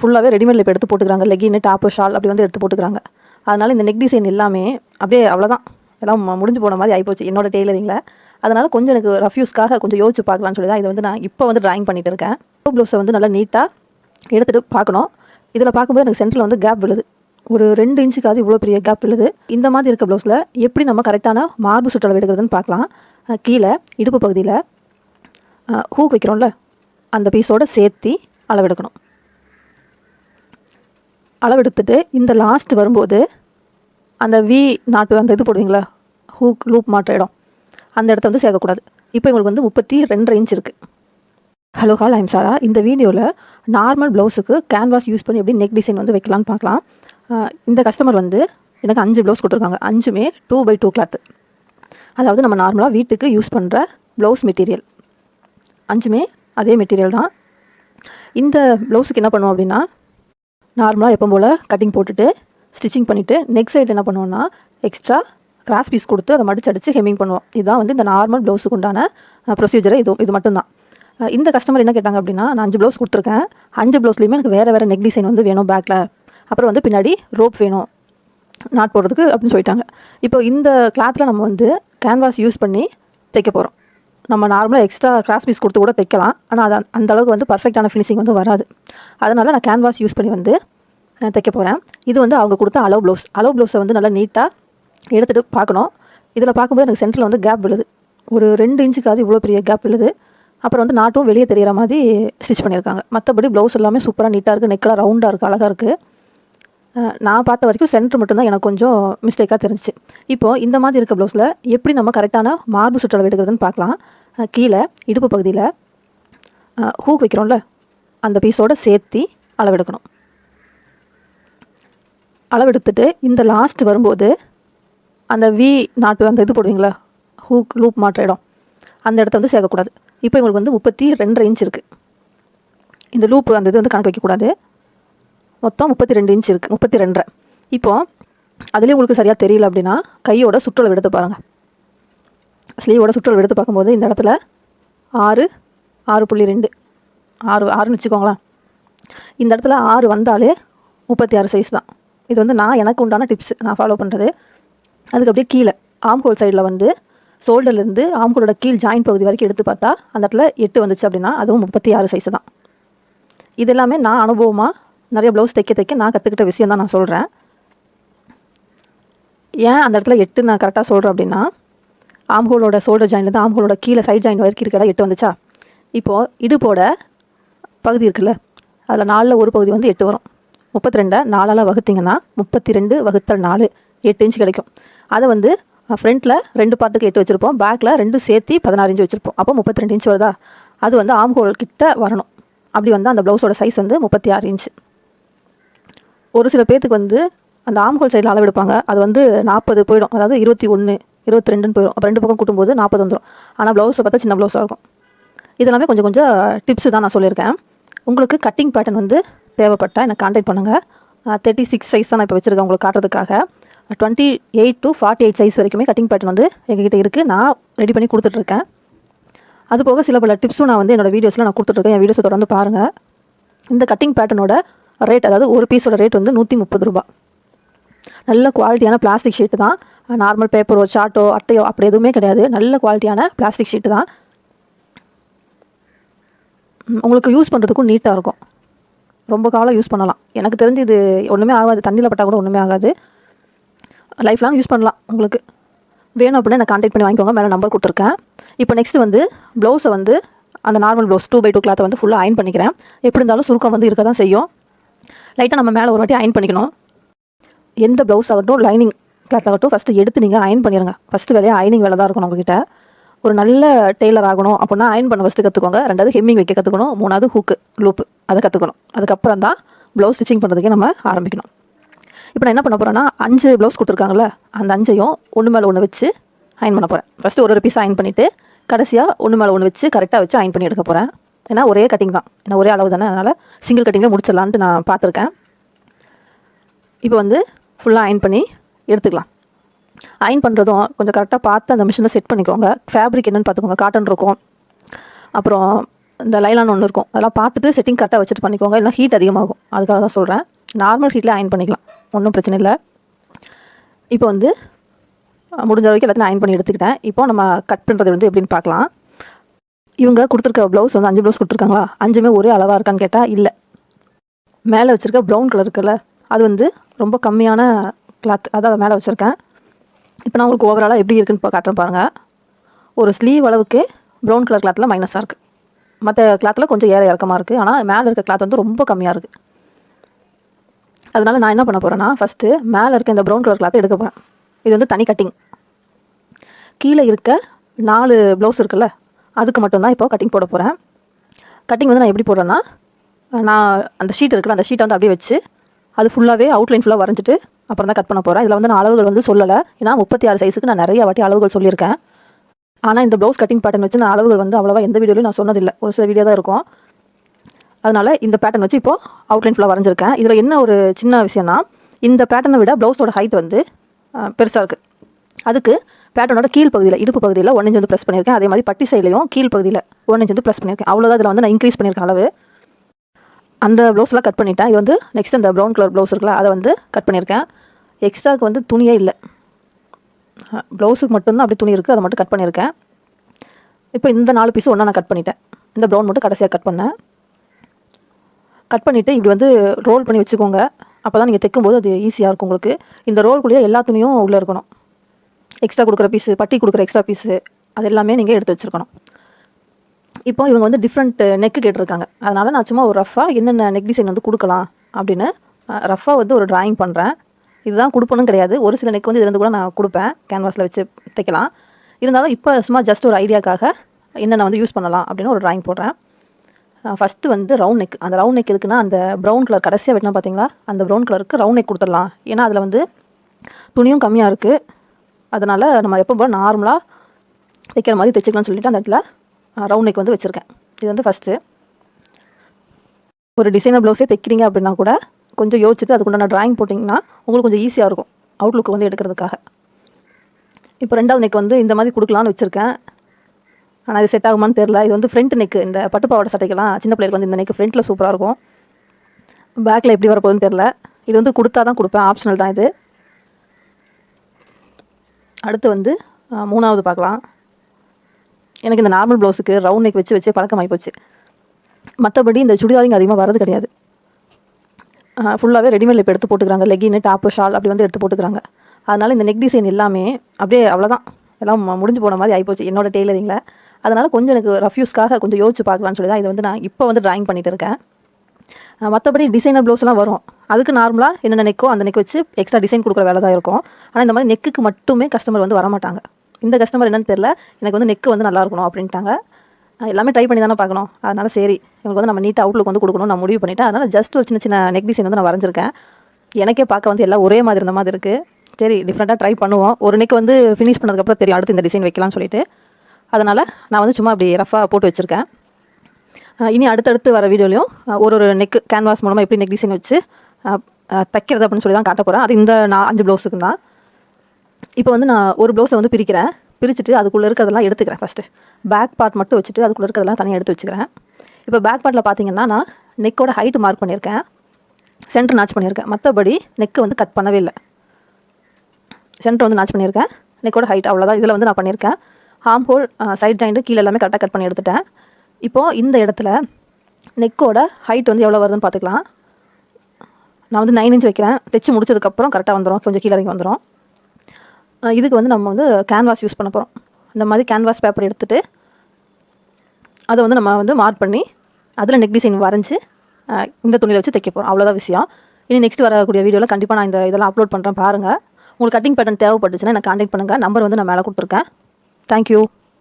ஃபுல்லாகவே ரெடிமேடில் இப்போ எடுத்து போட்டுக்கிறாங்க. லெகின் டாப்பு ஷால் அப்படி வந்து எடுத்து போட்டுக்கிறாங்க. அதனால் இந்த நெக் டிசைன் எல்லாமே அப்படியே அவ்வளோதான் எல்லாம் முடிஞ்சு போன மாதிரி ஆகிப்போச்சு என்னோட டெய்லரிங்கில் அதனால் கொஞ்சம் எனக்கு ரஃப்யூஸ்க்காக கொஞ்சம் யோசிச்சு பார்க்கலாம்னு சொல்லி தான் இதை வந்து நான் இப்போ வந்து ட்ராயிங் பண்ணிட்டு இருக்கேன். ப்ளவுஸை வந்து நல்லா நீட்டாக எடுத்துகிட்டு பார்க்கணும். இதில் பார்க்கும்போது எனக்கு சென்டரில் வந்து கேப் விழுது. ஒரு ரெண்டு இன்ச்சுக்காவது இவ்வளோ பெரிய கேப் விழுது. இந்த மாதிரி இருக்க ப்ளவுஸில் எப்படி நம்ம கரெக்டான மார்பு சுற்றளவு எடுக்கிறதுன்னு பார்க்கலாம். கீழே இடுப்பு பகுதியில் ஹூக் வைக்கிறோம்ல. அந்த பீஸோட சேர்த்தி அளவெடுக்கணும் அளவெடுத்துட்டு இந்த லாஸ்ட் வரும்போது அந்த வி நாட்டு அந்த இது போடுவீங்களா? ஹூக் லூப் மாற்ற இடம். அந்த இடத்த வந்து சேர்க்கக்கூடாது. இப்போ இவங்களுக்கு வந்து முப்பத்தி ரெண்டரை இன்ச் இருக்குது ஹலோ ஹால் ஐம் சாரா இந்த வீடியோவில் நார்மல் ப்ளவுஸுக்கு கேன்வாஸ் யூஸ் பண்ணி எப்படி நெக் டிசைன் வந்து வைக்கலான்னு பார்க்கலாம். இந்த கஸ்டமர் வந்து எனக்கு அஞ்சு ப்ளவுஸ் கொடுத்துருக்காங்க. அஞ்சுமே டூ பை டூ கிளாத்து அதாவது நம்ம நார்மலாக வீட்டுக்கு யூஸ் பண்ணுற ப்ளவுஸ் மெட்டீரியல் அஞ்சுமே அதே மெட்டீரியல் தான். இந்த ப்ளவுஸுக்கு என்ன பண்ணுவோம் அப்படின்னா நார்மலாக எப்போ போல் கட்டிங் போட்டுட்டு ஸ்டிச்சிங் பண்ணிவிட்டு நெக்ஸ்ட் சைடு என்ன பண்ணுவோன்னா எக்ஸ்ட்ரா கிராஸ் பீஸ் கொடுத்து அதை மடிச்சு அடித்து ஹெம்மிங் பண்ணுவோம். இதுதான் வந்து இந்த நார்மல் ப்ளவுஸுக்கு உண்டான ப்ரொசீஜர் இது இது மட்டும்தான். இந்த கஸ்டமர் என்ன கேட்டாங்க அப்படின்னா நான் அஞ்சு ப்ளவுஸ் கொடுத்துருக்கேன். அஞ்சு ப்ளவுஸ்லையுமே எனக்கு வேறு வேறு நெக் டிசைன் வந்து வேணும் பேக்கில் அப்புறம் வந்து பின்னாடி ரோப் வேணும். நாட் போடுறதுக்கு அப்படின்னு சொல்லிட்டாங்க. இப்போ இந்த கிளாத்தில் நம்ம வந்து கேன்வாஸ் யூஸ் பண்ணி தைக்க போகிறோம் நம்ம நார்மலாக எக்ஸ்ட்ரா கிராஸ் பீஸ் கொடுத்து கூட தைக்கலாம். ஆனால் அது அந்த அளவுக்கு வந்து பர்ஃபெக்டான ஃபினிஷிங் வந்து வராது. அதனால் நான் கேன்வாஸ் யூஸ் பண்ணி வந்து தைக்க போகிறேன் இது வந்து அவங்க கொடுத்த அளவு ப்ளவுஸ் அளவு ப்ளவுஸை வந்து நல்லா நீட்டாக எடுத்துகிட்டு பார்க்கணும். இதில் பார்க்கும்போது எனக்கு சென்டரில் வந்து கேப் விழுது. ஒரு ரெண்டு இன்ச்சுக்காவது இவ்வளோ பெரிய கேப் விழுது. அப்புறம் வந்து நாட்டும் வெளியே தெரிகிற மாதிரி ஸ்டிச் பண்ணியிருக்காங்க. மற்றபடி ப்ளவுஸ் எல்லாமே சூப்பராக நீட்டாக இருக்குது நெக்கெலாம் ரவுண்டாக இருக்குது அழகாக இருக்குது நான் பார்த்த வரைக்கும் சென்டர் மட்டும்தான் எனக்கு கொஞ்சம் மிஸ்டேக்காக தெரிஞ்சுச்சு. இப்போது இந்த மாதிரி இருக்க ப்ளவுஸில் எப்படி நம்ம கரெக்டான மார்பு சுற்றளவு எடுக்கிறதுன்னு பார்க்கலாம். கீழே இடுப்பு பகுதியில் ஹூக் வைக்கிறோம்ல அந்த பீஸோட சேர்த்தி அளவெடுக்கணும் அளவெடுத்துட்டு இந்த லாஸ்ட் வரும்போது அந்த வி நாட்டு அந்த இது போடுவீங்களா ஹூக் லூப் மாற்ற இடம் அந்த இடத்த வந்து சேர்க்கக்கூடாது. இப்போ இவங்களுக்கு வந்து முப்பத்தி ரெண்டரை இன்ச் இருக்குது இந்த லூப் அந்த இது வந்து கணக்கு வைக்கக்கூடாது. மொத்தம் முப்பத்தி ரெண்டு இன்ச் இருக்குது முப்பத்தி ரெண்டரை இப்போது அதுலேயும் உங்களுக்கு சரியாக தெரியல அப்படின்னா கையோட சுற்றளவு எடுத்து பாருங்கள் ஸ்லீவோட சுற்றளவு எடுத்து பார்க்கும்போது இந்த இடத்துல ஆறு ஆறு புள்ளி ரெண்டு. ஆறு ஆறுன்னு வச்சுக்கோங்களேன். இந்த இடத்துல ஆறு வந்தாலே முப்பத்தி ஆறு சைஸ் தான். இது வந்து நான் எனக்கு உண்டான டிப்ஸ் நான் ஃபாலோ பண்ணுறது அதுக்கு அப்படியே கீழே ஆம்கோல் சைடில் வந்து ஷோல்டர்லேருந்து ஆம்கோலோட கீழ் ஜாயின் பகுதி வரைக்கும் எடுத்து பார்த்தா அந்த இடத்துல எட்டு வந்துச்சு அப்படின்னா அதுவும் முப்பத்தி ஆறு சைஸ் தான். இது எல்லாமே நான் அனுபவமாக நிறைய ப்ளவுஸ் தைக்க தைக்க நான் கற்றுக்கிட்ட விஷயம் தான் நான் சொல்கிறேன் ஏன் அந்த இடத்துல எட்டு நான் கரெக்டாக சொல்கிறேன் அப்படின்னா ஆம்ஹோலோட ஷோல்டர் ஜாயின்லேருந்து ஆம்ஹோலோட கீழே சைட் ஜாயின் வரைக்கும் இருக்கிறதா எட்டு வந்துச்சா? இப்போது இடுப்போட பகுதி இருக்குல்ல அதில் நாலில் ஒரு பகுதி வந்து எட்டு வரும். முப்பத்தி ரெண்டை நாலால் வகுத்தீங்கன்னா முப்பத்தி ரெண்டு வகுத்தல் நாலு எட்டு இன்ச் கிடைக்கும். அதை வந்து ஃப்ரண்ட்டில் ரெண்டு பார்ட்டுக்கு எட்டு வச்சுருப்போம் பேக்கில் ரெண்டு சேர்த்து பதினாறு இன்ச்சு வச்சுருப்போம். அப்போ முப்பத்தி ரெண்டு இன்ச்சு வருதா? அது வந்து ஆம்ஹோல் கிட்ட வரணும். அப்படி வந்து அந்த ப்ளவுஸோட சைஸ் வந்து முப்பத்தி ஆறு இன்ச்சு ஒரு சில பேர்த்துக்கு வந்து அந்த ஆம்ஹோல் சைடில் அளவெடுப்பாங்க அது வந்து நாற்பது போயிடும். அதாவது இருபத்தி ஒன்று இருபத்தி ரெண்டுன்னு போயிடும். அப்போ ரெண்டு பக்கம் கூட்டும்போது நாற்பது வந்துடும் ஆனால் ப்ளவுஸை பார்த்தா சின்ன ப்ளவுஸாக இருக்கும். இதெல்லாமே கொஞ்சம் கொஞ்சம் டிப்ஸு தான் நான் சொல்லியிருக்கேன். உங்களுக்கு கட்டிங் பேட்டர்ன் வந்து தேவைப்பட்டால் எனக்கு கான்டாக்ட் பண்ணுங்கள் தேர்ட்டி சிக்ஸ் சைஸ் தான் நான் இப்போ வச்சுருக்கேன் உங்களுக்கு காட்டுறதுக்காக. Twenty eight to forty eight size வரைக்குமே கட்டிங் பேட்டர்ன் வந்து எங்ககிட்ட இருக்குது நான் ரெடி பண்ணி கொடுத்துட்ருக்கேன். அது போக சில பல டிப்ஸும் நான் வந்து என்னோட வீடியோஸில் நான் கொடுத்துட்ருக்கேன். என் வீடியோஸை தொடர்ந்து பாருங்கள் இந்த கட்டிங் பேட்டர்னோட ரேட் அதாவது ஒரு பீஸோட ரேட் வந்து நூற்றி முப்பது ரூபா நல்ல குவாலிட்டியான பிளாஸ்டிக் ஷீட்டு தான். நார்மல் பேப்பரோ சார்ட்டோ அட்டையோ அப்படி எதுவுமே கிடையாது. நல்ல குவாலிட்டியான பிளாஸ்டிக் ஷீட்டு தான். உங்களுக்கு யூஸ் பண்ணுறதுக்கும் நீட்டாக இருக்கும். ரொம்ப காலம் யூஸ் பண்ணலாம். எனக்கு தெரிஞ்சு இது ஒன்றுமே ஆகாது. தண்ணியில் பட்டால் கூட ஒன்றுமே ஆகாது. லைஃப் லாங் யூஸ் பண்ணலாம் உங்களுக்கு. வேணும் அப்படின்னா நான் கான்டாக்ட் பண்ணி வாங்கிக்கோங்க. மேலே நம்பர் கொடுத்துருக்கேன். இப்போ நெக்ஸ்ட் வந்து ப்ளவுஸை வந்து அந்த normal blouse two by two கிளாத்தை வந்து ஃபுல்லாக அயன் பண்ணிக்கிறேன். எப்படி இருந்தாலும் சுருக்கம் வந்து இருக்க தான் செய்யும். லைட்டாக நம்ம மேலே ஒரு வாட்டி அயன் பண்ணிக்கணும். எந்த ப்ளவுஸ் ஆகட்டும் லைனிங் கிளாஸ் ஆகட்டும் ஃபஸ்ட்டு எடுத்து நீங்கள் அயன் பண்ணிடுங்க ஃபஸ்ட்டு வேலையாக அயனிங் வேலை தான் இருக்கணும் உங்ககிட்ட. ஒரு நல்ல டெய்லர் ஆகணும் அப்படின்னா அயன் பண்ண ஃபஸ்ட்டு கற்றுக்கோங்க ரெண்டாவது ஹெம்மிங் வைக்க கற்றுக்கணும் மூணாவது ஹூக்கு லூப்பு அதை கற்றுக்கணும் அதுக்கப்புறம் தான் ப்ளவுஸ் ஸ்டிச்சிங் பண்ணுறதுக்கே நம்ம ஆரம்பிக்கணும். இப்போ நான் என்ன பண்ண போகிறேன்னா அஞ்சு ப்ளவுஸ் கொடுத்துருக்காங்கல்ல அந்த அஞ்சையும் ஒன்று மேலே ஒன்று வச்சு அயன் பண்ண போகிறேன் ஃபஸ்ட்டு ஒரு ஒரு பீஸ் அயன் பண்ணிவிட்டு கடைசியாக ஒன்று மேலே ஒன்று வச்சு கரெக்டாக வச்சு அயன் பண்ணி எடுக்க போகிறேன் ஏன்னா ஒரே கட்டிங் தான். ஏன்னா ஒரே அளவு தானே. அதனால் சிங்கிள் கட்டிங்கில் முடிச்சிடலான்ட்டு நான் பார்த்துருக்கேன். இப்போ வந்து ஃபுல்லாக அயன் பண்ணி எடுத்துக்கலாம். அயன் பண்ணுறதும் கொஞ்சம் கரெக்டாக பார்த்து அந்த மிஷினில் செட் பண்ணிக்கோங்க. ஃபேப்ரிக் என்னென்னு பார்த்துக்கோங்க. காட்டன் இருக்கும். அப்புறம் இந்த லைலான் ஒன்று இருக்கும். அதெல்லாம் பார்த்துட்டு செட்டிங் கரெக்டாக வச்சுட்டு பண்ணிக்கோங்க. இல்லைனா ஹீட் அதிகமாகும். அதுக்காக தான் சொல்கிறேன் நார்மல் ஹீட்டில் அயன் பண்ணிக்கலாம். ஒன்றும் பிரச்சனை இல்லை. இப்போ வந்து முடிஞ்ச வரைக்கும் எல்லாத்தையும் அயன் பண்ணி எடுத்துக்கிட்டேன். இப்போ நம்ம கட் பண்ணுறது வந்து எப்படின்னு பார்க்கலாம். இவங்க கொடுத்துருக்க ப்ளவுஸ் வந்து அஞ்சு ப்ளவுஸ் கொடுத்துருக்காங்களா? அஞ்சுமே ஒரே அளவாக இருக்கான்னு கேட்டால் இல்லை. மேலே வச்சுருக்க ப்ரௌன் கலர் இருக்குல்ல அது வந்து ரொம்ப கம்மியான கிளாத் அதான் மேலே வச்சுருக்கேன். இப்போ நான் உங்களுக்கு ஓவராலாக எப்படி இருக்குன்னு இப்போ காட்டுறேன் பாருங்கள் ஒரு ஸ்லீவ் அளவுக்கு ப்ரௌன் கலர் கிளாத்தில் மைனஸாக இருக்குது மற்ற கிளாத்தில் கொஞ்சம் ஏற இறக்கமாக இருக்குது ஆனால் மேலே இருக்க கிளாத் வந்து ரொம்ப கம்மியாக இருக்குது அதனால் நான் என்ன பண்ண போகிறேன்னா ஃபஸ்ட்டு மேலே இருக்க இந்த ப்ரௌன் கலர் கிளாத்தை எடுக்க போகிறேன் இது வந்து தனி கட்டிங் கீழே இருக்க நாலு ப்ளவுஸ் இருக்குல்ல அதுக்கு மட்டும்தான் இப்போ கட்டிங் போட போகிறேன் கட்டிங் வந்து நான் எப்படி போடுறேன்னா நான் அந்த ஷீட் இருக்குல்ல அந்த ஷீட்டை வந்து அப்படியே வச்சு அது ஃபுல்லாகவே அவுட்லைன் ஃபுல்லாக வரைஞ்சிட்டு அப்புறம் தான் கட் பண்ண போகிறேன் இதில் வந்து நான் அளவுகள் வந்து சொல்லலை. ஏன்னா முப்பத்தி ஆறு சைஸுக்கு நான் நிறைய வாட்டி அளவுகள் சொல்லியிருக்கேன். ஆனால் இந்த ப்ளவுஸ் கட்டிங் பேட்டர்ன் வச்சு நான் அளவுகள் வந்து அவ்வளோவா எந்த வீடியோலையும் நான் சொன்னதில்லை. ஒரு சில வீடியோ தான் இருக்கும். அதனால் இந்த பேட்டர்ன் வச்சு இப்போ அவுட்லைன் ஃபுல்லாக வரைஞ்சிருக்கேன். இதில் என்ன ஒரு சின்ன விஷயம்னா இந்த பேட்டர்னை விட ப்ளவுஸோட ஹைட் வந்து பெருசாக இருக்குது அதுக்கு பேட்டனோட கீழ் பகுதியில் இடுப்பு பகுதியில் ஒன் இன்ச் வந்து ப்ரெஸ் பண்ணியிருக்கேன். அதே மாதிரி பட்டி சைட்லையும் கீழ் பகுதியில் ஒன் இன்ச் வந்து ப்ரெஸ் பண்ணியிருக்கேன். அவ்வளோதான் இதில் வந்து நான் இன்க்ரீஸ் பண்ணியிருக்கேன் அளவு. அந்த ப்ளவுஸ்லாம் கட் பண்ணிட்டேன். இது வந்து நெக்ஸ்ட் அந்த ப்ரௌன் கலர் ப்ளவுஸ் இருக்குல்ல அதை வந்து கட் பண்ணியிருக்கேன். எக்ஸ்ட்ராக்கு வந்து துணியே இல்லை. ப்ளவுஸுக்கு மட்டும்தான் அப்படி துணி இருக்குது அதை மட்டும் கட் பண்ணியிருக்கேன். இப்போ இந்த நாலு பீஸும் ஒன்றா நான் கட் பண்ணிட்டேன். இந்த ப்ரௌன் மட்டும் கடைசியாக கட் பண்ணேன். கட் பண்ணிவிட்டு இப்படி வந்து ரோல் பண்ணி வச்சுக்கோங்க. அப்போ தான் நீங்கள் தைக்கும்போது அது ஈஸியாக இருக்கும் உங்களுக்கு. இந்த ரோல்குள்ளேயே எல்லா துணியும் உள்ளே இருக்கணும். எக்ஸ்ட்ரா கொடுக்குற பீஸு பட்டி கொடுக்குற எக்ஸ்ட்ரா பீஸு அது எல்லாமே நீங்கள் எடுத்து வச்சுருக்கணும். இப்போ இவங்க வந்து டிஃப்ரெண்ட் நெக்கு கேட்டிருக்காங்க. அதனால் நான் சும்மா ஒரு ரஃபாக என்னென்ன நெக் டிசைன் வந்து கொடுக்கலாம் அப்படின்னு ரஃபாக வந்து ஒரு டிராயிங் பண்ணுறேன் இதுதான் கொடுப்பணும் கிடையாது. ஒரு சில நெக் வந்து இதுலேருந்து கூட நான் கொடுப்பேன். கேன்வாஸில் வச்சு தைக்கலாம். இருந்தாலும் இப்போ சும்மா ஜஸ்ட் ஒரு ஐடியாக்காக என்னென்ன வந்து யூஸ் பண்ணலாம் அப்படின்னு ஒரு டிராயிங் போடுறேன். ஃபஸ்ட்டு வந்து ரவுண்ட் நெக் அந்த ரவுண்ட் நெக் இருக்குன்னா அந்த ப்ரௌன் கலர் கடைசியாக வெட்டினா பார்த்தீங்களா அந்த ப்ரௌன் கலருக்கு ரவுண்ட் நெக் கொடுத்துடலாம். ஏன்னா அதில் வந்து துணியும் கம்மியாக இருக்குது அதனால் நம்ம எப்போ போல் நார்மலாக தைக்கிற மாதிரி தைச்சிக்கலாம்னு சொல்லிட்டு அந்த இடத்துல ரவுண்ட் நெக் வந்து வச்சுருக்கேன். இது வந்து ஃபஸ்ட்டு ஒரு டிசைனர் ப்ளவுஸே தைக்கிறீங்க அப்படின்னா கூட கொஞ்சம் யோசிச்சுட்டு அதுக்குண்டான ட்ராயிங் போட்டிங்கன்னா உங்களுக்கு கொஞ்சம் ஈஸியாக இருக்கும். அவுட்லுக் வந்து எடுக்கிறதுக்காக. இப்போ ரெண்டாவது நெக் வந்து இந்த மாதிரி கொடுக்கலான்னு வச்சுருக்கேன். ஆனால் இது செட் ஆகுமான்னு தெரில இது வந்து ஃப்ரண்ட் நெக்கு இந்த பட்டுப்பாவாடை சட்டைக்கெல்லாம் சின்ன பிள்ளைகளுக்கு வந்து இந்த நெக்கு ஃப்ரண்ட்டில் சூப்பராக இருக்கும். பேக்கில் எப்படி வரப்போகுதுன்னு தெரில இது வந்து கொடுத்தா தான் கொடுப்பேன். ஆப்ஷனல் தான் இது. அடுத்து வந்து மூணாவது பார்க்கலாம். எனக்கு இந்த நார்மல் ப்ளவுஸுக்கு ரவுண்ட் நெக் வச்சு வச்சு பழக்கமாகி போச்சு. மற்றபடி இந்த சுடிதாரிங்க அதிகமாக வரது கிடையாது. ஃபுல்லாகவே ரெடிமேட் இப்போ எடுத்து போட்டுக்கிறாங்க. லெகின் டாப்பு ஷால் அப்படி வந்து எடுத்து போட்டுக்கிறாங்க. அதனால் இந்த நெக் டிசைன் எல்லாமே அப்படியே அவ்வளோதான் எல்லாம் முடிஞ்சு போன மாதிரி ஆகிப்போச்சு என்னோட டெய்லரிங்கில் அதனால் கொஞ்சம் எனக்கு ரஃப்யூஸ்க்காக கொஞ்சம் யோசிச்சு பார்க்கலான்னு சொல்லி தான் இது வந்து நான் இப்போ வந்து ட்ராயிங் பண்ணிகிட்டு இருக்கேன். மற்றபடி டிசைனர் ப்ளவுஸ்லாம் வரும். அதுக்கு நார்மலாக என்னென்ன நெக்கோ அந்த நெக் வச்சு எக்ஸ்ட்ரா டிசைன் கொடுக்குற வேலை தான் இருக்கும். ஆனால் இந்த மாதிரி நெக்குக்கு மட்டுமே கஸ்டமர் வந்து வரமாட்டாங்க. இந்த கஸ்டமர் என்னன்னு தெரில எனக்கு வந்து நெக்கு வந்து நல்லா இருக்கணும் அப்படின்ட்டாங்க. எல்லாமே ட்ரை பண்ணி தானே பார்க்கணும். அதனால் சரி இவங்களுக்கு வந்து நம்ம நீட்டாக அவுட்லுக் வந்து கொடுக்கணும் நான் முடிவு பண்ணிவிட்டேன் அதனால் ஜஸ்ட் ஒரு சின்ன சின்ன நெக் டிசைன் வந்து நான் வரைஞ்சிருக்கேன். எனக்கே பார்க்க வந்து எல்லாம் ஒரே மாதிரி இருந்த மாதிரி இருக்குது சரி டிஃப்ரெண்ட்டாக ட்ரை பண்ணுவோம். ஒரு நெக் வந்து ஃபினிஷ் பண்ணதுக்கப்புறம் தெரியும் அடுத்து இந்த டிசைன் வைக்கலாம்னு சொல்லிட்டு. அதனால் நான் வந்து சும்மா அப்படி ரஃபாக போட்டு வச்சுருக்கேன். இனி அடுத்தடுத்து வர வீடியோலையும் ஒரு ஒரு நெக் கேன்வாஸ் மூலமாக எப்படி நெக் டிசைன் வச்சு தைக்கிறது அப்படின்னு சொல்லி தான் காட்ட போகிறேன் அது இந்த நான் அஞ்சு ப்ளவுஸுக்கு தான். இப்போ வந்து நான் ஒரு ப்ளவுஸை வந்து பிரிக்கிறேன். பிரிச்சுட்டு அதுக்குள்ளே இருக்கிறதெல்லாம் எடுத்துக்கிறேன் ஃபஸ்ட்டு பேக் பார்ட் மட்டும் வச்சுட்டு அதுக்குள்ளே இருக்கிறதெல்லாம் தனியாக எடுத்து வச்சுக்கிறேன். இப்போ பேக் பார்ட்டில் பார்த்தீங்கன்னா நான் நெக்கோட ஹைட் மார்க் பண்ணியிருக்கேன். சென்டர் நாச் பண்ணியிருக்கேன். மற்றபடி நெக்கு வந்து கட் பண்ணவே இல்லை. சென்டர் வந்து நாச் பண்ணியிருக்கேன். நெக்கோட ஹைட் அவ்வளோதான் இதில் வந்து நான் பண்ணியிருக்கேன். ஹார்ம் ஹோல் சைட் ஜாயிண்ட்டு கீழே எல்லாமே கரெக்டாக கட் பண்ணி எடுத்துட்டேன். இப்போது இந்த இடத்துல நெக்கோட ஹைட் வந்து எவ்வளோ வருதுன்னு பார்த்துக்கலாம். நான் வந்து நைன் இன்ச் வைக்கிறேன். தைச்சு முடிச்சதுக்கப்புறம் கரெக்டாக வந்துடும் கொஞ்சம் கீழே இறங்கி வந்துடும் இதுக்கு வந்து நம்ம வந்து கேன்வாஸ் யூஸ் பண்ண போகிறோம் இந்த மாதிரி கேன்வாஸ் பேப்பர் எடுத்துகிட்டு அதை வந்து நம்ம வந்து மார்க் பண்ணி அதில் நெக் டிசைன் வரைஞ்சி இந்த துணியில் வச்சு தைக்க போகிறோம் அவ்வளோதான் விஷயம். இனி நெக்ஸ்ட் வரக்கூடிய வீடியோவில் கண்டிப்பாக நான் இந்த இதெல்லாம் அப்லோட் பண்ணுறேன் பாருங்கள் உங்களுக்கு கட்டிங் பேட்டர்ன் தேவைப்பட்டுச்சுன்னா எனக்கு கான்டாக்ட் பண்ணுங்கள் நம்பர் வந்து நான் மேலே கொடுத்துருக்கேன். தேங்க்யூ